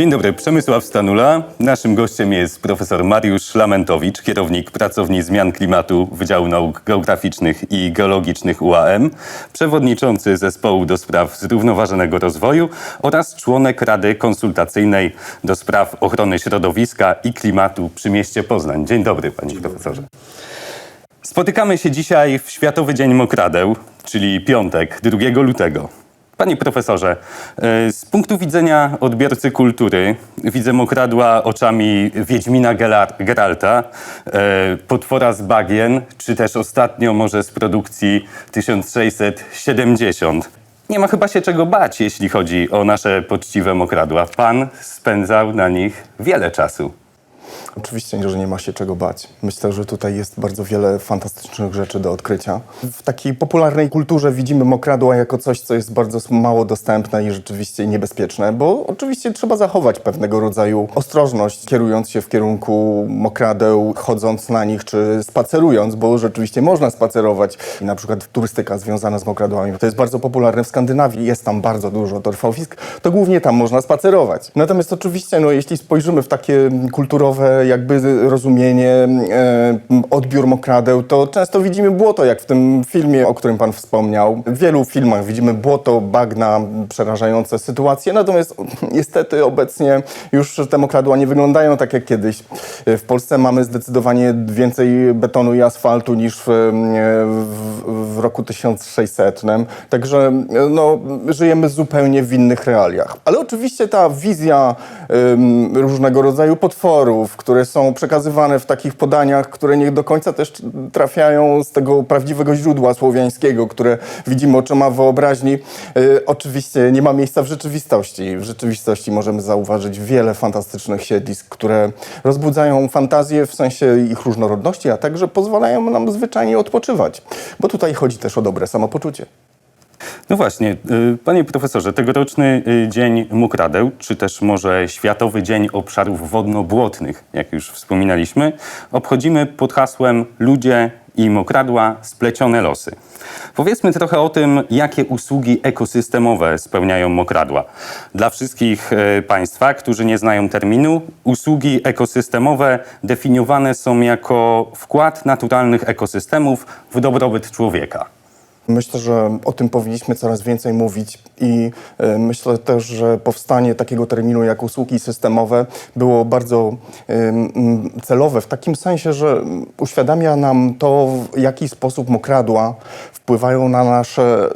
Dzień dobry, Przemysław Stanula. Naszym gościem jest profesor Mariusz Szlamentowicz, kierownik pracowni zmian klimatu Wydziału Nauk Geograficznych i Geologicznych UAM, przewodniczący zespołu do spraw zrównoważonego rozwoju oraz członek Rady Konsultacyjnej do spraw ochrony środowiska i klimatu przy mieście Poznań. Dzień dobry, panie profesorze. Spotykamy się dzisiaj w Światowy Dzień Mokradeł, czyli piątek, 2 lutego. Panie profesorze, e, z punktu widzenia odbiorcy kultury widzę mokradła oczami Wiedźmina Geralta, e, potwora z bagien, czy też ostatnio może z produkcji 1670. Nie ma chyba się czego bać, jeśli chodzi o nasze poczciwe mokradła. Pan spędzał na nich wiele czasu. Oczywiście, że nie ma się czego bać. Myślę, że tutaj jest bardzo wiele fantastycznych rzeczy do odkrycia. W takiej popularnej kulturze widzimy mokradła jako coś, co jest bardzo mało dostępne i rzeczywiście niebezpieczne, bo oczywiście trzeba zachować pewnego rodzaju ostrożność, kierując się w kierunku mokradeł, chodząc na nich czy spacerując, bo rzeczywiście można spacerować. I na przykład turystyka związana z mokradłami, to jest bardzo popularne w Skandynawii, jest tam bardzo dużo torfowisk, to głównie tam można spacerować. Natomiast oczywiście, no, jeśli spojrzymy w takie kulturowe jakby rozumienie, e, odbiór mokradeł, to często widzimy błoto, jak w tym filmie, o którym pan wspomniał. W wielu filmach widzimy błoto, bagna, przerażające sytuacje, natomiast niestety obecnie już te mokradła nie wyglądają tak jak kiedyś. W Polsce mamy zdecydowanie więcej betonu i asfaltu niż w, e, w, w roku 1600. Także e, no, żyjemy zupełnie w innych realiach. Ale oczywiście ta wizja em, różnego rodzaju które są przekazywane w takich podaniach, które nie do końca też trafiają z tego prawdziwego źródła słowiańskiego, które widzimy oczyma wyobraźni, y, oczywiście nie ma miejsca w rzeczywistości. W rzeczywistości możemy zauważyć wiele fantastycznych siedlisk, które rozbudzają fantazję w sensie ich różnorodności, a także pozwalają nam zwyczajnie odpoczywać. Bo tutaj chodzi też o dobre samopoczucie. No właśnie, y, panie profesorze, tegoroczny y, Dzień Mokradeł, czy też może Światowy Dzień Obszarów Wodno-Błotnych, jak już wspominaliśmy, obchodzimy pod hasłem Ludzie i mokradła splecione losy. Powiedzmy trochę o tym, jakie usługi ekosystemowe spełniają mokradła. Dla wszystkich y, Państwa, którzy nie znają terminu, usługi ekosystemowe definiowane są jako wkład naturalnych ekosystemów w dobrobyt człowieka. Myślę, że o tym powinniśmy coraz więcej mówić i e, myślę też, że powstanie takiego terminu jak usługi systemowe było bardzo em, celowe w takim sensie, że uświadamia nam to, w jaki sposób mokradła wpływają na nasze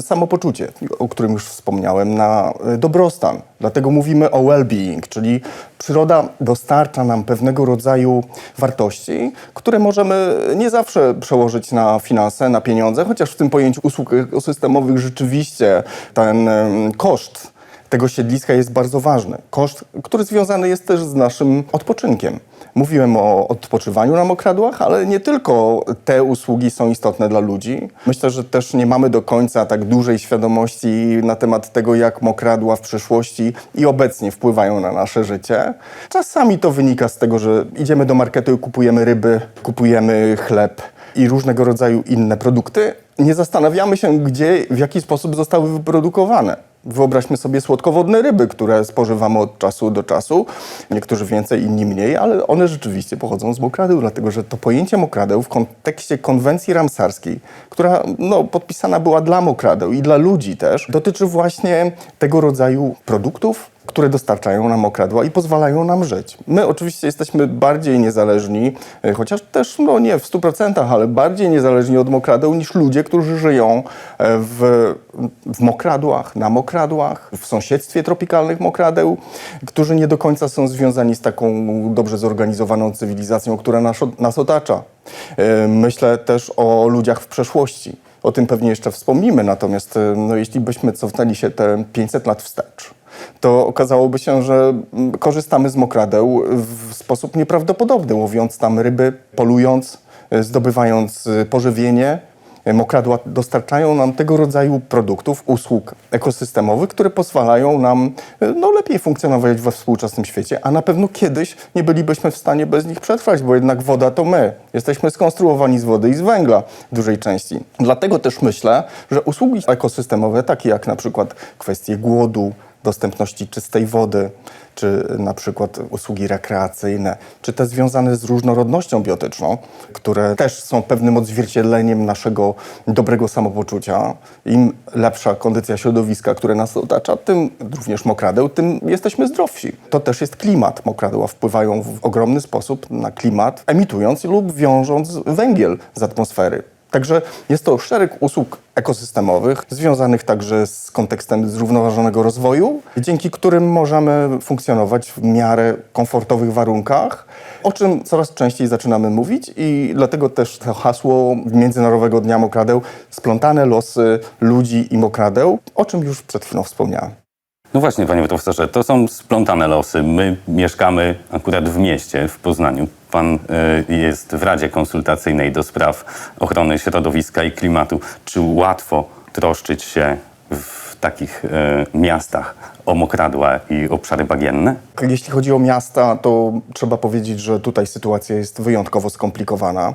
samopoczucie, o którym już wspomniałem, na e, dobrostan. Dlatego mówimy o well-being, czyli przyroda dostarcza nam pewnego rodzaju wartości, które możemy nie zawsze przełożyć na finanse, na pieniądze, chociaż w tym pojęciu usług ekosystemowych rzeczywiście ten koszt tego siedliska jest bardzo ważny. Koszt, który związany jest też z naszym odpoczynkiem. Mówiłem o odpoczywaniu na mokradłach, ale nie tylko te usługi są istotne dla ludzi. Myślę, że też nie mamy do końca tak dużej świadomości na temat tego, jak mokradła w przeszłości i obecnie wpływają na nasze życie. Czasami to wynika z tego, że idziemy do marketu i kupujemy ryby, kupujemy chleb i różnego rodzaju inne produkty. Nie zastanawiamy się, gdzie, w jaki sposób zostały wyprodukowane. Wyobraźmy sobie słodkowodne ryby, które spożywamy od czasu do czasu. Niektórzy więcej, inni mniej, ale one rzeczywiście pochodzą z mokradeł, dlatego że to pojęcie mokradeł w kontekście konwencji ramsarskiej, która no, podpisana była dla mokradeł i dla ludzi też, dotyczy właśnie tego rodzaju produktów, które dostarczają nam okradła i pozwalają nam żyć. My oczywiście jesteśmy bardziej niezależni, e, chociaż też no nie w 100%, ale bardziej niezależni od mokradeł niż ludzie, którzy żyją e, w, w mokradłach, na mokradłach, w sąsiedztwie tropikalnych mokradeł, którzy nie do końca są związani z taką dobrze zorganizowaną cywilizacją, która nas, nas otacza. E, Myślę też o ludziach w przeszłości. O tym pewnie jeszcze wspomnimy, natomiast no, jeśli byśmy cofnęli się te 500 lat wstecz, to okazałoby się, że mm, korzystamy z mokradeł w sposób nieprawdopodobny, łowiąc tam ryby, polując, y, zdobywając y, pożywienie, Mokradła dostarczają nam tego rodzaju produktów, usług ekosystemowych, które pozwalają nam e, no, lepiej funkcjonować we współczesnym świecie, a na pewno kiedyś nie bylibyśmy w stanie bez nich przetrwać, bo jednak woda to my. Jesteśmy skonstruowani z wody i z węgla w dużej części. Dlatego też myślę, że usługi ekosystemowe, takie jak na przykład kwestie głodu, dostępności czystej wody, czy na przykład usługi rekreacyjne, czy te związane z różnorodnością biotyczną, które też są pewnym odzwierciedleniem naszego dobrego samopoczucia. Im lepsza kondycja środowiska, które nas otacza, tym również mokradeł, tym jesteśmy zdrowsi. To też jest klimat. Mokradła wpływają w ogromny sposób na klimat, emitując lub wiążąc węgiel z atmosfery. Także jest to szereg usług ekosystemowych, związanych także z kontekstem zrównoważonego rozwoju, dzięki którym możemy funkcjonować w miarę komfortowych warunkach, o czym coraz częściej zaczynamy mówić i dlatego też to hasło Międzynarodowego Dnia Mokradeł splątane losy ludzi i mokradeł, o czym już przed chwilą wspomniałem. No właśnie, panie profesorze, to są splątane losy. My mieszkamy akurat w mieście, w Poznaniu. Pan y, jest w Radzie Konsultacyjnej do spraw ochrony środowiska i klimatu. Czy łatwo troszczyć się w takich y, miastach o mokradła i obszary bagienne? Jeśli chodzi o miasta, to trzeba powiedzieć, że tutaj sytuacja jest wyjątkowo skomplikowana.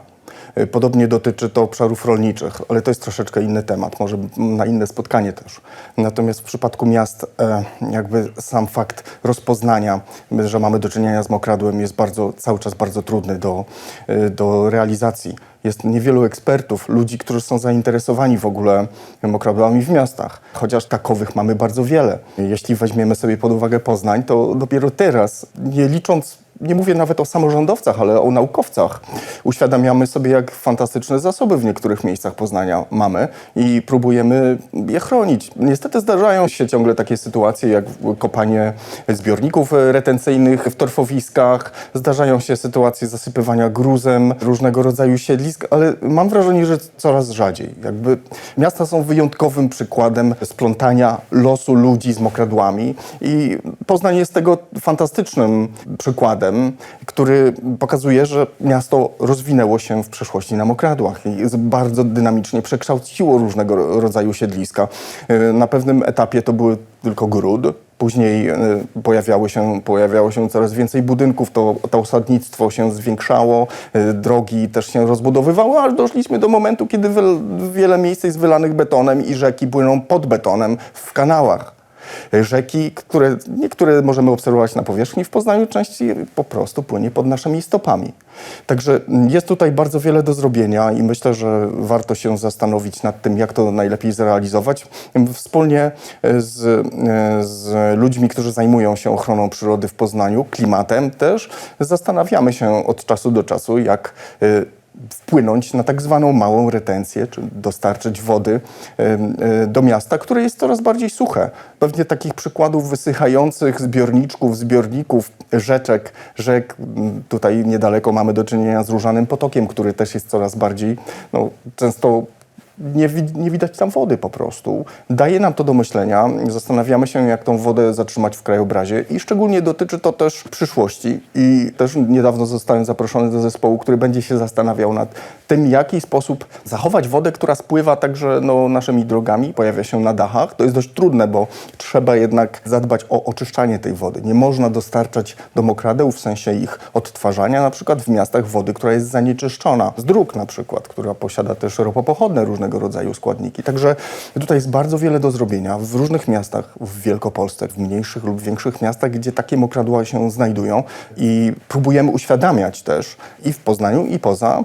Y, Podobnie dotyczy to obszarów rolniczych, ale to jest troszeczkę inny temat, może na inne spotkanie też. Natomiast w przypadku miast, e, jakby sam fakt rozpoznania, że mamy do czynienia z mokradłem, jest bardzo, cały czas bardzo trudny do, y, do realizacji. Jest niewielu ekspertów, ludzi, którzy są zainteresowani w ogóle mokradłami w miastach, chociaż takowych mamy bardzo wiele. Jeśli weźmiemy sobie pod uwagę Poznań, to dopiero teraz, nie licząc nie mówię nawet o samorządowcach, ale o naukowcach. Uświadamiamy sobie, jak fantastyczne zasoby w niektórych miejscach Poznania mamy i próbujemy je chronić. Niestety zdarzają się ciągle takie sytuacje, jak kopanie zbiorników retencyjnych w torfowiskach, zdarzają się sytuacje zasypywania gruzem różnego rodzaju siedlisk, ale mam wrażenie, że coraz rzadziej. Jakby miasta są wyjątkowym przykładem splątania losu ludzi z mokradłami i Poznań jest tego fantastycznym przykładem, który pokazuje, że miasto rozwinęło się w przeszłości na mokradłach i bardzo dynamicznie przekształciło różnego ro- rodzaju siedliska. Y, Na pewnym etapie to były tylko gród, Później y, pojawiały się, pojawiało się coraz więcej budynków, to, to osadnictwo się zwiększało, y, drogi też się rozbudowywały, aż doszliśmy do momentu, kiedy wiele miejsc jest wylanych betonem i rzeki płyną pod betonem w kanałach. Rzeki, które niektóre możemy obserwować na powierzchni w Poznaniu, częściej po prostu płynie pod naszymi stopami. Także jest tutaj bardzo wiele do zrobienia i myślę, że warto się zastanowić nad tym, jak to najlepiej zrealizować. Wspólnie e, z, e, z ludźmi, którzy zajmują się ochroną przyrody w Poznaniu, klimatem też, zastanawiamy się od czasu do czasu, jak e, wpłynąć na tak zwaną małą retencję, czy dostarczyć wody e, do miasta, które jest coraz bardziej suche. Pewnie takich przykładów wysychających zbiorniczków, zbiorników, rzeczek, rzek, tutaj niedaleko mamy do czynienia z Różanym Potokiem, który też jest coraz bardziej, no, często nie, nie widać tam wody po prostu. Daje nam to do myślenia. Zastanawiamy się, jak tą wodę zatrzymać w krajobrazie i szczególnie dotyczy to też przyszłości. I też niedawno zostałem zaproszony do zespołu, który będzie się zastanawiał nad tym, jaki sposób zachować wodę, która spływa także no, naszymi drogami, pojawia się na dachach. To jest dość trudne, bo trzeba jednak zadbać o oczyszczanie tej wody. Nie można dostarczać do mokradeł w sensie ich odtwarzania, na przykład w miastach wody, która jest zanieczyszczona. Z dróg na przykład, która posiada też ropopochodne różnego rodzaju składniki. Także tutaj jest bardzo wiele do zrobienia w różnych miastach, w Wielkopolsce, w mniejszych lub większych miastach, gdzie takie mokradła się znajdują i próbujemy uświadamiać też i w Poznaniu, i poza,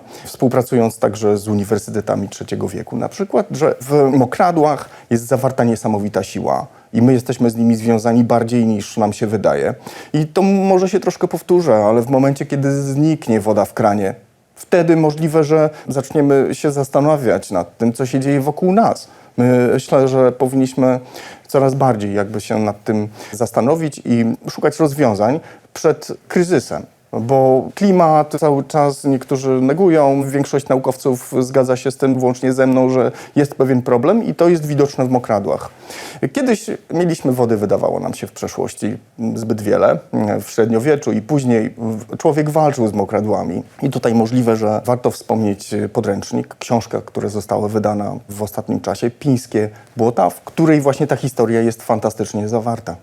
współpracując także z uniwersytetami trzeciego wieku na przykład, że w mokradłach jest zawarta niesamowita siła. I my jesteśmy z nimi związani bardziej niż nam się wydaje. I to może się troszkę powtórzę, ale w momencie, kiedy zniknie woda w kranie, wtedy możliwe, że zaczniemy się zastanawiać nad tym, co się dzieje wokół nas. Myślę, że powinniśmy coraz bardziej jakby się nad tym zastanowić i szukać rozwiązań przed kryzysem. Bo klimat cały czas niektórzy negują, większość naukowców zgadza się z tym włącznie ze mną, że jest pewien problem i to jest widoczne w mokradłach. Kiedyś mieliśmy wody, wydawało nam się w przeszłości zbyt wiele. W średniowieczu i później człowiek walczył z mokradłami. I tutaj możliwe, że warto wspomnieć podręcznik, książka, która została wydana w ostatnim czasie, Pińskie Błota, w której właśnie ta historia jest fantastycznie zawarta.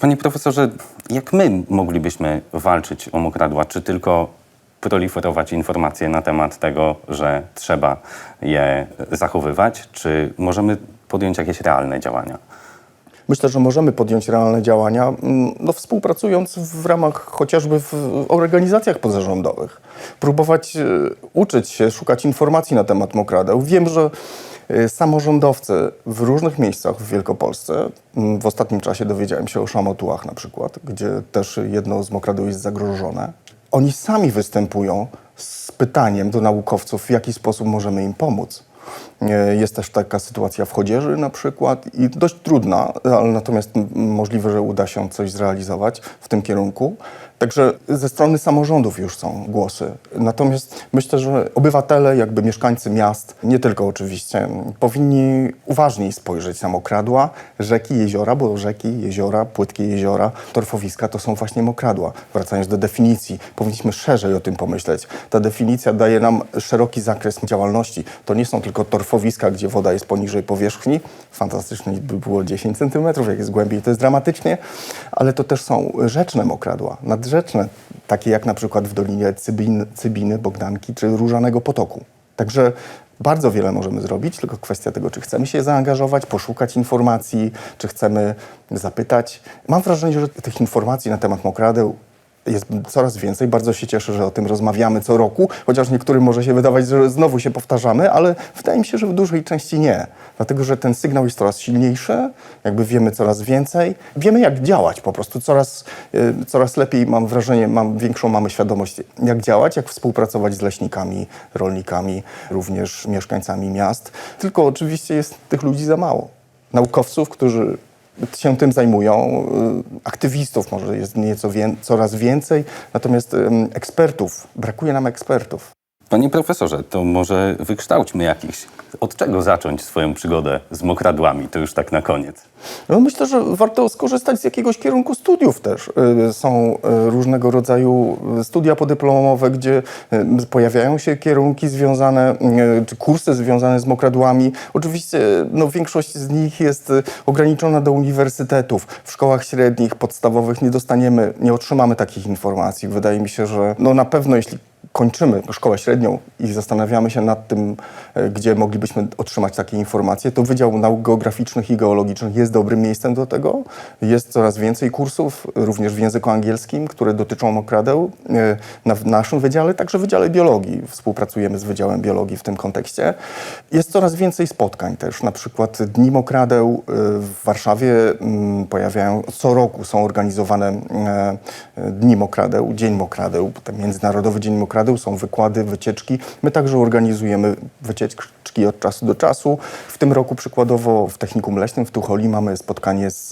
Panie profesorze, jak my moglibyśmy walczyć o mokradła? Czy tylko proliferować informacje na temat tego, że trzeba je zachowywać? Czy możemy podjąć jakieś realne działania? Myślę, że możemy podjąć realne działania, mm, no, współpracując w ramach chociażby w organizacjach pozarządowych. Próbować e, uczyć się, szukać informacji na temat mokradeł. Wiem, że samorządowcy w różnych miejscach w Wielkopolsce, mm, w ostatnim czasie dowiedziałem się o szamotułach na przykład, gdzie też jedno z mokradeł jest zagrożone. Oni sami występują z pytaniem do naukowców, w jaki sposób możemy im pomóc. E, Jest też taka sytuacja w Chodzieży na przykład i dość trudna, ale natomiast możliwe, że uda się coś zrealizować w tym kierunku. Także ze strony samorządów już są głosy. Natomiast myślę, że obywatele, jakby mieszkańcy miast, nie tylko oczywiście, powinni uważniej spojrzeć na mokradła, rzeki, jeziora, bo rzeki, jeziora, płytkie jeziora, torfowiska to są właśnie mokradła. Wracając do definicji, powinniśmy szerzej o tym pomyśleć. Ta definicja daje nam szeroki zakres działalności. To nie są tylko torfowiska, gdzie woda jest poniżej powierzchni. Fantastycznie by było 10 centymetrów, jak jest głębiej, to jest dramatycznie, ale to też są rzeczne mokradła, nadrzeczne, takie jak na przykład w Dolinie Cybin, Cybiny, Bogdanki czy Różanego Potoku. Także bardzo wiele możemy zrobić, tylko kwestia tego, czy chcemy się zaangażować, poszukać informacji, czy chcemy zapytać. Mam wrażenie, że tych informacji na temat mokradeł jest coraz więcej. Bardzo się cieszę, że o tym rozmawiamy co roku, chociaż niektórym może się wydawać, że znowu się powtarzamy, ale wydaje mi się, że w dużej części nie. Dlatego, że ten sygnał jest coraz silniejszy, jakby wiemy coraz więcej. Wiemy, jak działać po prostu. Coraz, y, coraz lepiej, mam wrażenie, mam większą mamy świadomość, jak działać, jak współpracować z leśnikami, rolnikami, również mieszkańcami miast. Tylko oczywiście jest tych ludzi za mało. Naukowców, którzy się tym zajmują. Y, Aktywistów może jest nieco wię- coraz więcej, natomiast ekspertów, brakuje nam ekspertów. Panie profesorze, to może wykształćmy jakiś. Od czego zacząć swoją przygodę z mokradłami? To już tak na koniec. No myślę, że warto skorzystać z jakiegoś kierunku studiów też. Y, Są y, różnego rodzaju y, studia podyplomowe, gdzie pojawiają się kierunki związane, czy kursy związane z mokradłami. Oczywiście no, większość z nich jest ograniczona do uniwersytetów. W szkołach średnich, podstawowych nie dostaniemy, nie otrzymamy takich informacji. Wydaje mi się, że no, na pewno jeśli kończymy szkołę średnią i zastanawiamy się nad tym, e, gdzie moglibyśmy otrzymać takie informacje, to Wydział Nauk Geograficznych i Geologicznych jest dobrym miejscem do tego. Jest coraz więcej kursów, również w języku angielskim, które dotyczą mokradeł. E, Na naszym wydziale, także w Wydziale Biologii. Współpracujemy z Wydziałem Biologii w tym kontekście. Jest coraz więcej spotkań też, na przykład Dni Mokradeł e, w Warszawie mm, pojawiają, co roku są organizowane Dni Mokradeł, Dzień Mokradeł, Międzynarodowy Dzień Mokradeł, są wykłady, wycieczki. My także organizujemy wycieczki od czasu do czasu. W tym roku przykładowo w Technikum Leśnym w Tucholi mamy spotkanie z,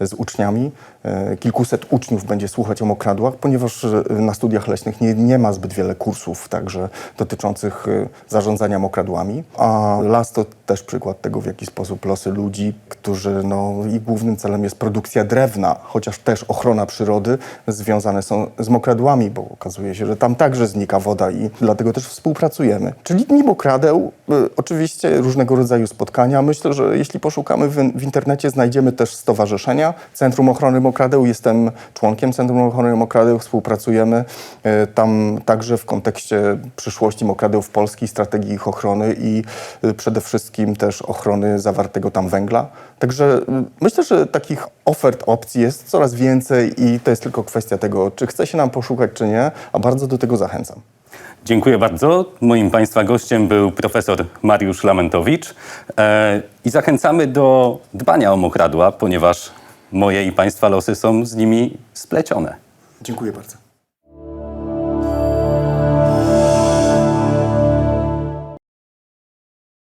z uczniami. E, Kilkuset uczniów będzie słuchać o mokradłach, ponieważ e, na studiach leśnych nie, nie ma zbyt wiele kursów także dotyczących e, zarządzania mokradłami. A las to też przykład tego, w jaki sposób losy ludzi, którzy no, ich głównym celem jest produkcja drewna, chociaż też ochrona przyrody, związane są z mokradłami, bo okazuje się, że tam także znika woda i dlatego też współpracujemy. Czyli Dni Mokradeł, oczywiście różnego rodzaju spotkania. Myślę, że jeśli poszukamy w, w internecie, znajdziemy też stowarzyszenia. Centrum Ochrony Mokradeł, jestem członkiem Centrum Ochrony Mokradeł, współpracujemy y, tam także w kontekście przyszłości mokradeł w Polski, strategii ich ochrony i y, przede wszystkim też ochrony zawartego tam węgla. Także y, myślę, że takich ofert, opcji jest coraz więcej i to jest tylko kwestia tego, czy chce się nam poszukać, czy nie, a bardzo do tego zachęcam. Dziękuję bardzo. Moim Państwa gościem był profesor Mariusz Lamentowicz e, i zachęcamy do dbania o mokradła, ponieważ moje i Państwa losy są z nimi splecione. Dziękuję bardzo.